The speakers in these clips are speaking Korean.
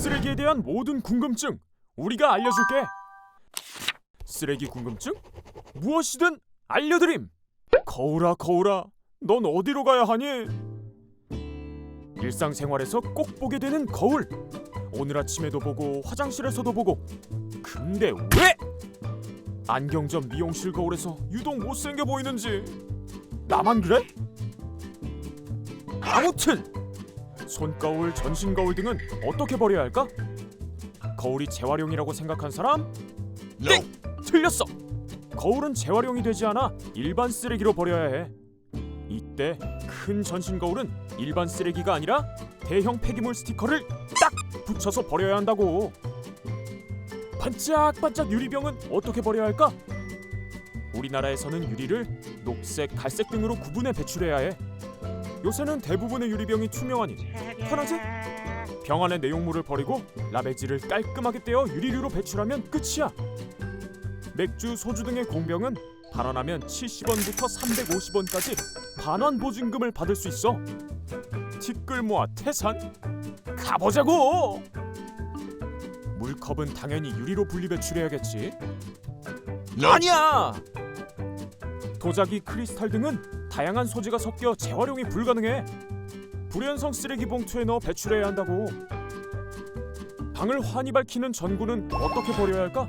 쓰레기에 대한 모든 궁금증 우리가 알려줄게. 쓰레기 궁금증? 무엇이든 알려드림. 거울아 거울아, 넌 어디로 가야 하니? 일상생활에서 꼭 보게 되는 거울. 오늘 아침에도 보고 화장실에서도 보고. 근데 왜? 안경점 미용실 거울에서 유독 못생겨 보이는지 나만 그래? 아무튼 손거울, 전신 거울 등은 어떻게 버려야 할까? 거울이 재활용이라고 생각한 사람? 땡! 틀렸어! 거울은 재활용이 되지 않아 일반 쓰레기로 버려야 해. 이때 큰 전신 거울은 일반 쓰레기가 아니라 대형 폐기물 스티커를 딱 붙여서 버려야 한다고. 반짝반짝 유리병은 어떻게 버려야 할까? 우리나라에서는 유리를 녹색, 갈색 등으로 구분해 배출해야 해. 요새는 대부분의 유리병이 투명하니 편하지? 병 안의 내용물을 버리고 라베지를 깔끔하게 떼어 유리류로 배출하면 끝이야. 맥주, 소주 등의 공병은 반환하면 70원부터 350원까지 반환 보증금을 받을 수 있어. 티끌 모아 태산 가보자고. 물컵은 당연히 유리로 분리 배출해야겠지. 아니야. 도자기, 크리스탈 등은 다양한 소재가 섞여 재활용이 불가능해. 불연성 쓰레기 봉투에 넣어 배출해야 한다고. 방을 환히 밝히는 전구는 어떻게 버려야 할까?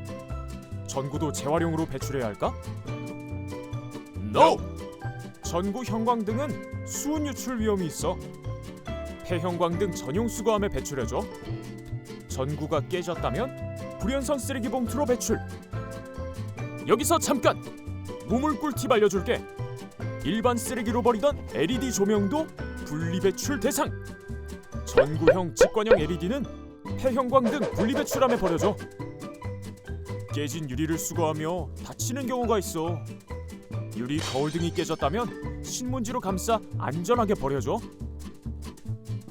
전구도 재활용으로 배출해야 할까? NO! 전구 형광 등은 수은 유출 위험이 있어. 폐형광 등 전용 수거함에 배출해줘. 전구가 깨졌다면 불연성 쓰레기 봉투로 배출. 여기서 잠깐 우물 꿀팁 알려줄게. 일반 쓰레기로 버리던 LED 조명도 분리 배출 대상. 전구형 직관형 LED는 폐형광 등 분리 배출함에 버려져. 깨진 유리를 수거하며 다치는 경우가 있어. 유리 거울 등이 깨졌다면 신문지로 감싸 안전하게 버려줘.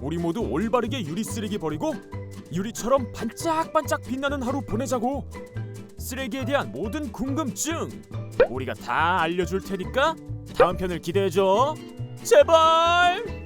우리 모두 올바르게 유리 쓰레기 버리고 유리처럼 반짝반짝 빛나는 하루 보내자고. 쓰레기에 대한 모든 궁금증 우리가 다 알려줄 테니까 다음 편을 기대해줘. 제발.